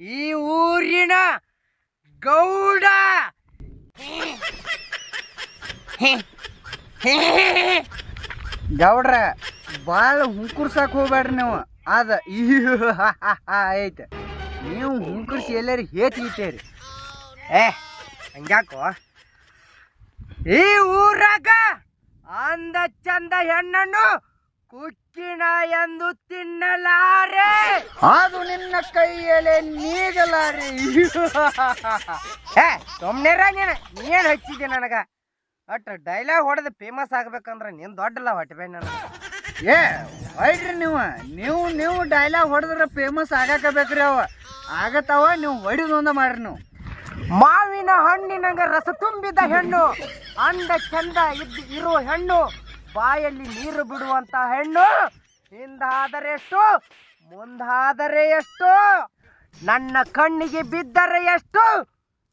ಈ ಊರಿನ ಗೌಡ. ಗೌಡ್ರ ಭಾಳ ಹುಂಕುರ್ಸಕ್ ಹೋಗ್ಬೇಡ್ರಿ ನೀವು. ಅದ, ಈ ಐತೆ. ನೀವು ಹುಂಕುರ್ಸಿ ಹೇತಿ ಹೇತೀರಿ ಏ, ಹಂಗ್ಯಾಕೋ? ಈ ಊರಾಗ ಅಂದ ಚಂದ ಹೆಣ್ಣನ್ನು ಕುಕ್ಕಿನ ಎಂದು ತಿನ್ನಲಾರೆ. ಅದು ನಿನ್ನ ಕೈಯಲ್ಲಿ ನೀಗಲಾರಿ. ಏ ಸುಮ್ನೆರ ನೀನು ನೀನ್ ಹಚ್ಚಿದ್ದೆ ನನಗ? ಒಟ್ಟು ಡೈಲಾಗ್ ಹೊಡೆದು ಫೇಮಸ್ ಆಗ್ಬೇಕಂದ್ರೆ ನೀನು ದೊಡ್ಡಲ್ಲ ಹೊಟ್ಟೆ ನನಗ. ಏ ಹೊಯ್ಡ್ರಿ ನೀವು. ನೀವು ನೀವು ಡೈಲಾಗ್ ಹೊಡೆದ್ರೆ ಫೇಮಸ್ ಆಗಾಕ ಬೇಕ್ರಿ ಅವ ಆಗತ್ತವ ನೀವು ಹೊಡಿದೊಂದ ಮಾಡ್ರಿ ನೀವು. ಮಾವಿನ ಹಣ್ಣಿನಂಗ ರಸ ತುಂಬಿದ ಹೆಣ್ಣು ಅಂದ ಚಂದ ಇದ್ದ ಇರೋ ಹೆಣ್ಣು ಬಾಯಲ್ಲಿ ನೀರು ಬಿಡುವಂತ ಹೆಣ್ಣು ಹಿಂದಾದರೆ ಎಷ್ಟು? ಮುಂದಾದರೆ ಎಷ್ಟು? ನನ್ನ ಕಣ್ಣಿಗೆ ಬಿದ್ದರೆ ಎಷ್ಟು?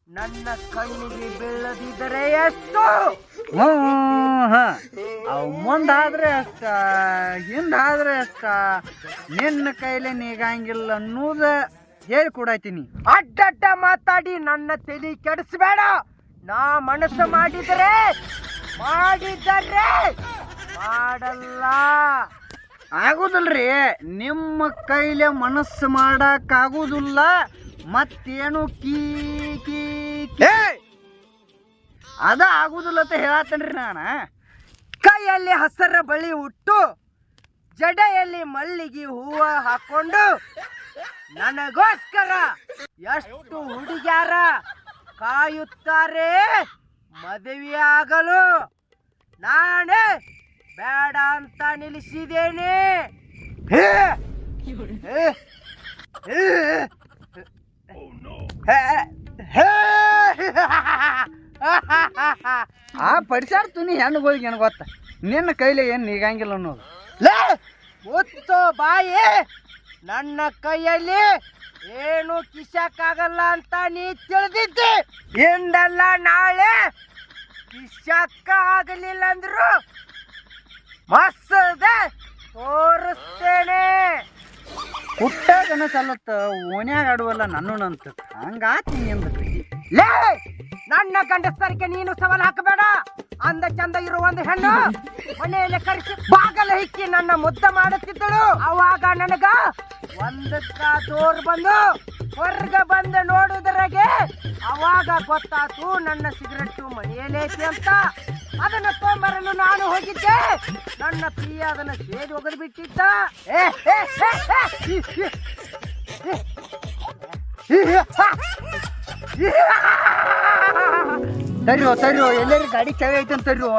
ನನ್ನ ಕಣ್ಣಿಗೆ ಬೀಳದಿದ್ದರೆ ಎಷ್ಟು? ಅವು ಮುಂದಾದ್ರೆ ಅಷ್ಟ ಹಿಂದಾದ್ರೆ ಅಷ್ಟ. ನಿನ್ನ ಕೈಲಿ ನೀಗಂಗಿಲ್ಲ ಅನ್ನೋದ ಹೇಳಿ ಕೊಡಾಯ್ತೀನಿ ಅಡ್ಡಡ್ಡ ಮಾತಾಡಿ ನನ್ನ ತಲೆ ಕೆಡಿಸ್ಬೇಡ. ನಾ ಮನಸ್ಸು ಮಾಡಿದರೆ ಮಾಡಿದರೆ ಮಾಡಲ್ಲ. ಆಗುದಿಲ್ರಿ. ನಿಮ್ಮ ಕೈಲೆ ಮನಸ್ಸು ಮಾಡಕ್ಕಾಗುದಿಲ್ಲ. ಮತ್ತೇನು ಕೀ ಕೀ ಕೀ- ಅದ ಆಗುದಿಲ್ಲ ಅಂತ ಹೇಳತ್ತೇನ್ರಿ ನಾನು. ಕೈಯಲ್ಲಿ ಹಸರ ಬಳಿ ಉಟ್ಟು ಜಡೆಯಲ್ಲಿ ಮಲ್ಲಿಗೆ ಹೂವ ಹಾಕೊಂಡು ನನಗೋಸ್ಕರ ಎಷ್ಟು ಹುಡುಗ್ಯಾರ ಕಾಯುತ್ತಾರೆ ಮದುವೆಯಾಗಲು ನಾನೇ ಅಂತ ನಿಲ್ಲಿಸಿದ್ದೇನೆ ಹೇ! ಹೇ! ಹೇ! ಹೇ! ಹೇ! ಆ ಪಡಿಸಾಡ್ ತುನಿ ಹೆಣ್ಣುಗಳಿಗೆ ಏನು ಗೊತ್ತ ನಿನ್ನ ಕೈಲಿ ಏನು ನೀಗಂಗಿಲ್ಲ ಅನ್ನೋದು ಲೇ ಬಾಯಿ ನನ್ನ ಕೈಯಲ್ಲಿ ಏನು ಕಿಸಕ್ಕಾಗಲ್ಲ ಅಂತ ನೀ ತಿಳಿದಿದ್ದಿ ಎಂದಲ್ಲ ನಾಳೆ ಕಿಸಕ್ಕ ಆಗಲಿಲ್ಲ ಅಂದ್ರು ಮಸ್ದ ತೋರಿಸ್ತೇನೆ. ಜನ ಸಲತ್ತ ಓಣ್ಯಾಗ ಆಡುವಲ್ಲ ನನ್ನಂತ ಹಂಗಾತಿ ನಿಂದ ಕೈ ಲೇ, ನನ್ನ ಗಂಡಸ್ತರಿಗೆ ನೀನು ಸವಾಲ್ ಹಾಕಬೇಡ. ಅಂದ ಚಂದ ಇರುವ ಒಂದು ಹೆಣ್ಣು ಮನೆಯಲ್ಲಿ ಕರೆಸಿ ಬಾಗಲ ಹಿಕ್ಕಿ ನನ್ನ ಮುದ್ದ ಮಾಡುತ್ತಿದ್ದಳು. ಅವಾಗ ನನಗ ಒಂದಕ್ಕ ತೋರ್ ಬಂದು ಹೊರಗ ಬಂದ ನೋಡಿದ್ರಾಗೆ ಅವಾಗ ಗೊತ್ತಾತು ನನ್ನ ಸಿಗರೆಟ್ಟು ಮನೆಯಲ್ಲೈತಿ ಅಂತ. ಅದನ್ನ ತೊಂಬರಲು ನಾನು ಹೋಗಿದ್ದೆ. ನನ್ನ ಪ್ರಿಯ ಅದನ್ನ ಸೇದು ಒಗದು ಬಿಟ್ಟಿದ್ದ. ತರಿಯೋ ತರಿಯೋ ಎಲ್ಲರೂ ಗಾಡಿ ಚಳಿ ಐತೆ ಅಂತ ತರಿಯೋ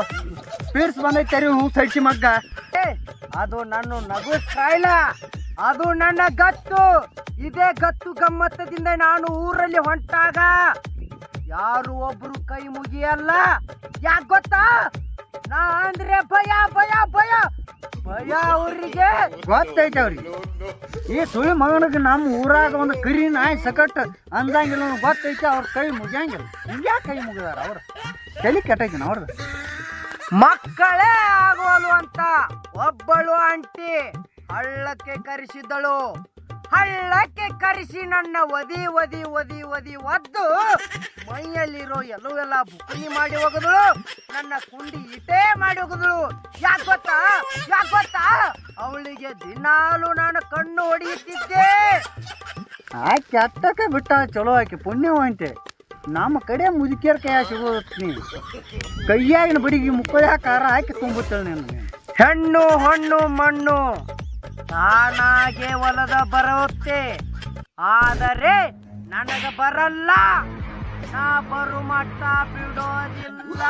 ಸ್ಪೀಡ್ಸ್ ಬಂದೈತೆ ತರಿಯೋ ಹೂ ಸಡ್ಸಿ ಮಗ್ಗ. ಅದು ನನ್ನ ನಗು ಸ್ಟೈಲ. ಅದು ನನ್ನ ಗತ್ತು. ಇದೇ ಗತ್ತು ಗಮ್ಮತ್ತದಿಂದ ನಾನು ಊರಲ್ಲಿ ಹೊಂಟಾಗ ಯಾರು ಒಬ್ರು ಕೈ ಮುಗಿಯಲ್ಲ? ಯಾಕೆ ಗೊತ್ತಾ? ನಾ ಅಂದ್ರೆ ಭಯ ಭಯ ಭಯ. ಭಯ ಅವ್ರಿಗೆ. ಗೊತ್ತೈತೆ ಅವ್ರಿಗೆ. ಈ ಸುಳಿ ಮಗನಿಗೆ ನಮ್ಮ ಊರಾಗ ಒಂದು ಕರಿ ನಾಯಿ ಸಕಟ್ ಅಂದಂಗಿಲ್ಲ ಗೊತ್ತೈತೆ ಅವ್ರ ಕೈ ಮುಗಿಯಂಗಿಲ್ಲ. ಯಾಕೆ ಕೈ ಮುಗಿದಾರ ಅವ್ರು? ಕಲಿ ಕೆಟ್ಟೈತಿನ ಅವ್ರದ್ದು ಮಕ್ಕಳೇ ಆಗುವಲು ಅಂತ ಒಬ್ಬಳು ಆಂಟಿ, ಹಳ್ಳಕ್ಕೆ ಕರೆಸಿದಳು ಹಳ್ಳಕ್ಕೆ ಕರೆಸಿ ನನ್ನ ಒದಿ ಒದಿ ಒದಿ ಒದಿ ಒದ್ದು ಮೈಯಲ್ಲಿರೋ ಎಲ್ಲವೆಲ್ಲ ಬುಕ್ಕಿ ಮಾಡಿ ಹೋಗದಳು. ನನ್ನ ಕುಂಡಿ ಇಟೇ ಮಾಡಿ ಹೋಗದಳು. ಯಾಕೆ ಗೊತ್ತಾ? ಯಾಕೆ ಗೊತ್ತಾ? ಅವಳಿಗೆ ದಿನಾಲು ನಾನು ಕಣ್ಣು ಹೊಡೆಯುತ್ತಿದ್ದೆ. ಆಕೆ ಕೆಟ್ಟಕ್ಕೆ ಬಿಟ್ಟ ಚಲೋ ಆಕೆ ಪುಣ್ಯವಂತೆ ನಮ್ಮ ಕಡೆ ಮುದುಕಿಯರ್ ಕೈಯ ಸಿಗೋದತ್ನಿ ಕೈಯಾಗಿನ ಬಡಿಗೆ ಮುಕ್ಕಳ ಕಾರ ಹಾಕಿ ತುಂಬುತ್ತೇಳೆ ನೀನು. ಹೆಣ್ಣು, ಹಣ್ಣು, ಮಣ್ಣು. ತಾನಾಗೆ ಹೊಲದ ಬರುತ್ತೆ. ಆದರೆ ನನಗ ಬರಲ್ಲ. ನಾ ಬರು ಮಟ್ಟ ಬಿಡೋದಿಲ್ಲ.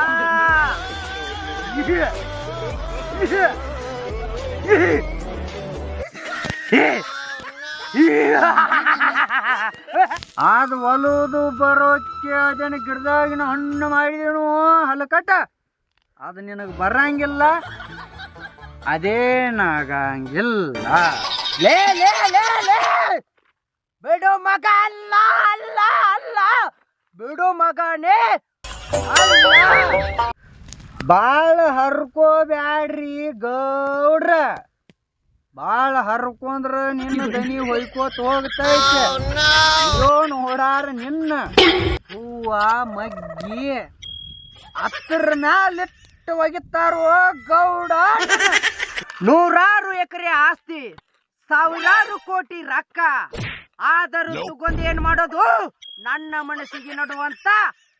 ಅದು ಒಲುದು ಬರೋಕೆ ಅದನ್ನ ಗಿಡದಾಗಿನ ಹಣ್ಣು ಮಾಡಿದೇನು, ಹಲಕಟ್ಟ. ಅದು ನಿನಗೆ ಬರಂಗಿಲ್ಲ. ಅದೇನಾಗಂಗಿಲ್ಲ ಲೇ ಲೇ ಲೇ ಲೇ. ಬಿಡು ಮಗ, ಅಲ್ಲ ಅಲ್ಲ ಅಲ್ಲ. ಬಿಡು ಮಗನೇ. ಭಾಳ ಹರ್ಕೋಬ್ಯಾಡ್ರಿ ಗೌಡ್ರ. ಬಾಳ ಹರ್ಕೊಂಡ್ರ ನಿನ್ನ ದನಿ ಹೊಯ್ಕೋತ ಹೋಗ್ತೈತೆ. ಯೋನ್ ಓಡಾರ ನಿನ್ನ. ಹೂವ, ಮಗ್ಗಿ, ಹತ್ತರ ಮ್ಯಾಲಿಟ್ಟು ಒಗಿತಾರೋ ಗೌಡ? ನೂರಾರು ಎಕರೆ ಆಸ್ತಿ ಸಾವಿರಾರು ಕೋಟಿ ರೊಕ್ಕ. ಆದರೂ ತಗೊಂಡು ಏನ್ ಮಾಡೋದು? ನನ್ನ ಮನಸ್ಸಿಗೆ ನಡುವಂತ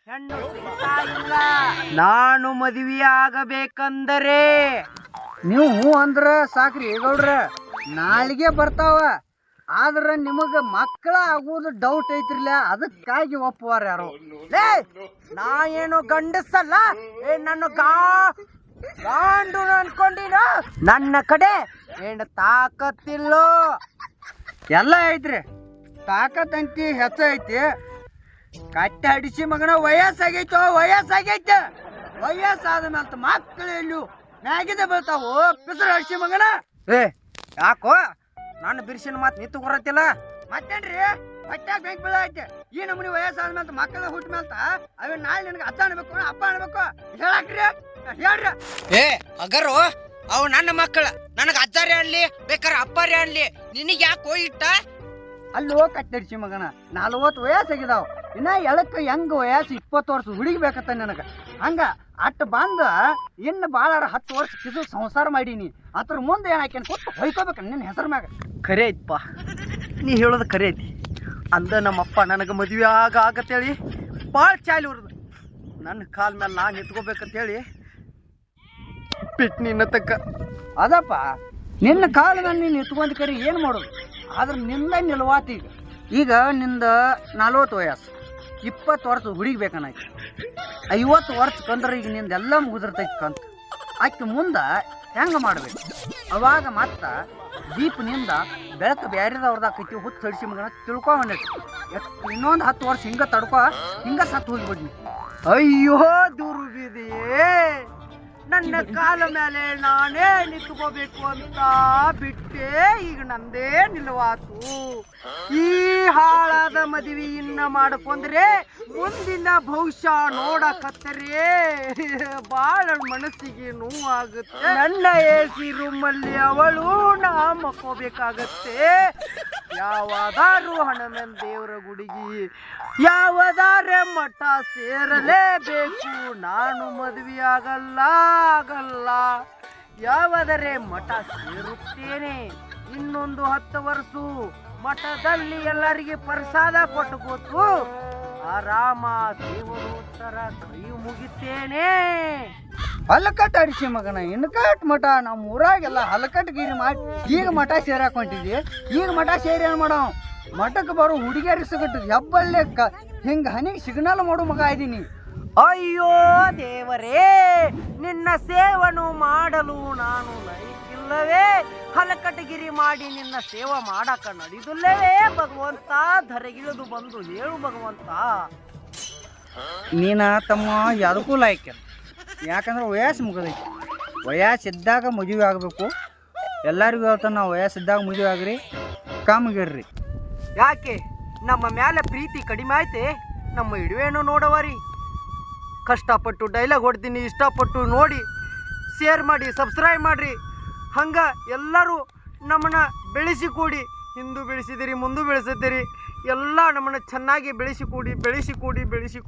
ಹೆಣ್ಣು ಸಿಗ್ತಾ ಇಲ್ಲ. ನಾನು ಮದುವೆ ಆಗಬೇಕಂದರೆ ನೀವು ಹ್ಞೂ ಅಂದ್ರ ಸಾಕ್ರಿ ಗೌಡ್ರ ನಾಳಿಗೆ ಬರ್ತಾವ. ಆದ್ರ ನಿಮಗ ಮಕ್ಕಳ ಆಗೋದು ಡೌಟ್ ಐತ್ರಿಲ್ಲ. ಅದಕ್ಕಾಗಿ ಒಪ್ಪುವಾರ ಯಾರು? ಲೇ ನಾ ಏನು ಗಂಡಸಲ್ಲ. ಏ ನನ್ನ ಗಾ ಗಾಂಡು ಅನ್ಕೊಂಡಿನ. ನನ್ನ ಕಡೆ ಏನು ತಾಕತ್ತಿಲ್ಲೋ. ಎಲ್ಲ ಐತ್ರಿ. ತಾಕತ್ತಂತಿ ಹೆಚ್ಚ ಐತಿ. ಕಟ್ಟ ಅಡಿಸಿ ಮಗನ ವಯಸ್ಸಾಗೈತೋ ವಯಸ್ಸಾಗೈತೆ. ವಯಸ್ಸಾದ ಮೇಲೆ ಮಕ್ಕಳು ಎಲ್ಲೂ ಮ್ಯಾಗಿದೆ ಬೀಳ್ತಾವು ಪಿಸರು ಅಡಿಸಿ ಮಗನ. ಏ ಯಾಕೋ? ನಾನು ಬಿರ್ಸಿನ ಮಾತು ನಿತ್ತು ಬರತ್ತಿಲ್ಲ? ಮತ್ತೇನ್ರಿ? ಹೊಟ್ಯಾಗ ಬೆಂಕಿ ಬೀಳೈತೆ ಈ ನಮೂನಿ ವಯಸ್ಸಾದ ಮೇಲೆ ಮಕ್ಕಳ ಹುಟ್ಟ ಮೇಲೆ ಅವ್ ನಾಳೆ ನಿನಗೆ ಅತ್ತ ಅನ್ಬೇಕು ಅಪ್ಪ ಅನ್ಬೇಕು. ಹೇಳಕ್ರಿ ಹೇಳ್ರಿ. ಏ ಅಗರು ಅವು ನನ್ನ ಮಕ್ಕಳ. ನನಗೆ ಅಜ್ಜಾರಿ ಅನ್ಲಿ ಬೇಕಾರೆ ಅಪ್ಪಾರಿ ಅನ್ಲಿ. ನಿನಗೆ ಯಾಕೆ ಹೋಗಿಟ್ಟ ಅಲ್ಲೋ ಕಟ್ಟಡಿಸಿ ಮಗನ ನಲ್ವತ್ತು ವಯಸ್ಸಾಗಿದಾವ. ಇನ್ನ ಎಳಕ್ಕೆ ಹೆಂಗ್ ವಯಸ್ಸು ಇಪ್ಪತ್ತು ವರ್ಷ ಹುಡುಗಿ ಬೇಕತ್ತ ನನಗ. ಹಂಗ ಅಟ್ ಬಂದ ಇನ್ನು ಬಾಳಾರ ಹತ್ತು ವರ್ಷ ಕಿಸು ಸಂಸಾರ ಮಾಡೀನಿ. ಅದ್ರ ಮುಂದೆ ಏನ್ ಹಾಕ್ಯಾನ ಕೊಟ್ಟು ಹೊಯ್ಕೋಬೇಕ ನಿನ್ನ ಹೆಸರು ಮ್ಯಾಗ. ಖರೆ ಐತಪ್ಪ ನೀ ಹೇಳೋದು ಖರೆ ಐತಿ. ಅಂದ ನಮ್ಮಪ್ಪ, ನನಗೆ ಮದುವೆ ಆಗ ಆಗತ್ತೇಳಿ ಭಾಳ ಚಾಲಿ ಉರ್ದು. ನನ್ನ ಕಾಲ ಮೇಲೆ ನಾನು ನಿಂತ್ಕೋಬೇಕಂತೇಳಿ ಬಿಟ್ಟು ನಿನ್ನ ಅದಪ್ಪ, ನಿನ್ನ ಕಾಲ ಮೇಲೆ ನೀನು ಇಟ್ಕೊಂಡ್ ಕರಿ ಏನು ಮಾಡೋದು? ಆದ್ರೆ ನಿಂದ ನಿಲ್ವಾತಿ ಈಗ. ಈಗ ನಿಂದ ನಲ್ವತ್ತು ವಯಸ್ಸು, ಇಪ್ಪತ್ತು ವರ್ಷ ಹುಡುಗಿ ಬೇಕನ್ನಾಯ್ತು ಐವತ್ತು ವರ್ಷ ಕಂದ್ರೆ ಈಗ ನಿಂದೆಲ್ಲ ಮುಗಿದಿರ್ತೈತಿ ಕಂತ. ಆಕೆ ಮುಂದೆ ಹೆಂಗೆ ಮಾಡಬೇಕು? ಅವಾಗ ಮತ್ತ ದೀಪನಿಂದ ಬೆಳಕು ಬ್ಯಾರೆದವ್ರದಾಕೈತಿ ಹುತ್ತು ತಡಿಸಿ ಮಗನ ತಿಳ್ಕೊ ಇನ್ನೊಂದು ಹತ್ತು ವರ್ಷ ಹಿಂಗ ತಡ್ಕೊ, ಹಿಂಗ ಸತ್ತು ಹೋಗ್ಬಿಡ್ಲಿ ಅಯ್ಯೋ ದುರ್ವಿದೆಯೇ! ನನ್ನ ಕಾಲ ಮೇಲೆ ನಾನೇ ನಿಂತ್ಕೋಬೇಕು ಅಂತ ಬಿಟ್ಟೆ. ಈಗ ನಂದೇ ನಿಲುವಾತು. ಈ ಹಾಳಾದ ಮದುವೆಯನ್ನ ಮಾಡ್ಕೊಂಡ್ರೆ ಮುಂದಿನ ಭವಿಷ್ಯ ನೋಡಕತ್ತರೆ. ಬಹಳ ಮನಸ್ಸಿಗೆ ನೋವಾಗುತ್ತೆ. ನನ್ನ ಎ ಸಿ ರೂಮಲ್ಲಿ ಅವಳು ನಾ ಮಕ್ಕೋಬೇಕಾಗತ್ತೆ. ಯಾವದಾರು ಹಣಮನ್ ದೇವರ ಗುಡಿಗಿ, ಯಾವದಾರ ಮಠ ಸೇರಲೇಬೇಕು. ನಾನು ಮದುವೆ ಆಗಲ್ಲ ಆಗಲ್ಲ. ಯಾವದರೆ ಮಠ ಸೇರುತ್ತೇನೆ? ಇನ್ನೊಂದು ಹತ್ತು ವರ್ಷ ಮಠದಲ್ಲಿ ಎಲ್ಲರಿಗೆ ಪ್ರಸಾದ ಕೊಟ್ಟು ಆ ಆರಾಮ ದೇವರು ಉತ್ತರ ಕೈ ಮುಗಿತೇನೆ. ಹಲಕಟ್ ಅಡಿಸಿ ಮಗನ, ಇನ್ಕಟ್ ಮಠ ನಮ್ಮ ಊರಾಗೆಲ್ಲ ಹಲಕಟ್ ಗಿರಿ ಮಾಡಿ ಈಗ ಮಠ ಸೇರಾಕ್ ಹೊಂಟಿದ್ವಿ ಈಗ ಮಠ ಸೇರಿ ಏನು ಮಾಡೋ? ಮಠಕ್ಕೆ ಬರೋ ಹುಡುಗಿಯರು ಸಿಗಟ್ಟು ಹೆಬ್ಬಳ್ಳಿ ಕ, ಹಿಂಗ ಹನಿಗೆ ಸಿಗ್ನಲ್ ಮಾಡು ಮಗ ಇದ್ದೀನಿ ಅಯ್ಯೋ ದೇವರೇ, ನಿನ್ನ ಸೇವನು ಮಾಡಲು ನಾನು ಲೈಕಿಲ್ಲವೇ ಹಲಕಟಗಿರಿ ಮಾಡಿ ನಿನ್ನ ಸೇವೆ ಮಾಡಕ ನಡೆದುಲ್ಲವೇ? ಭಗವಂತ, ಧರೆಗಿಳಿದು ಬಂದು ಹೇಳು ಭಗವಂತ. ನೀನ ತಮ್ಮ ಯಾವುದಕ್ಕೂ ಲಾಯ್ಕ ಯಾಕಂದ್ರೆ ವಯಸ್ಸು ಮುಗಿದೈತಿ. ವಯಸ್ಸಿದ್ದಾಗ ಮದುವೆ ಆಗಬೇಕು. ಎಲ್ಲರಿಗೂ ಹೇಳ್ತಾನೆ ನಾವು ವಯಸ್ಸಿದ್ದಾಗ ಮದುವೆ ಆಗ್ರಿ ಕಾಮಗಿರ್ರಿ ಯಾಕೆ? ನಮ್ಮ ಮ್ಯಾಲೆ ಪ್ರೀತಿ ಕಡಿಮೆ ಆಯ್ತೆ? ನಮ್ಮ ಇಡುವೇನು ನೋಡವರಿ. ಕಷ್ಟಪಟ್ಟು ಡೈಲಾಗ್ ಹೊಡ್ತೀನಿ ಇಷ್ಟಪಟ್ಟು ನೋಡಿ ಶೇರ್ ಮಾಡಿ ಸಬ್ಸ್ಕ್ರೈಬ್ ಮಾಡಿರಿ. ಹಂಗೆ ಎಲ್ಲರೂ ನಮ್ಮನ್ನ ಬೆಳೆಸಿಕೊಡಿ, ಹಿಂದೂ ಬೆಳೆಸಿದಿರಿ, ಮುಂದೂ ಬೆಳೆಸಿದ್ದೀರಿ ಎಲ್ಲ ನಮ್ಮನ್ನ ಚೆನ್ನಾಗಿ ಬೆಳೆಸಿಕೊಡಿ ಬೆಳೆಸಿಕೊಡಿ ಬೆಳೆಸಿಕೊಡಿ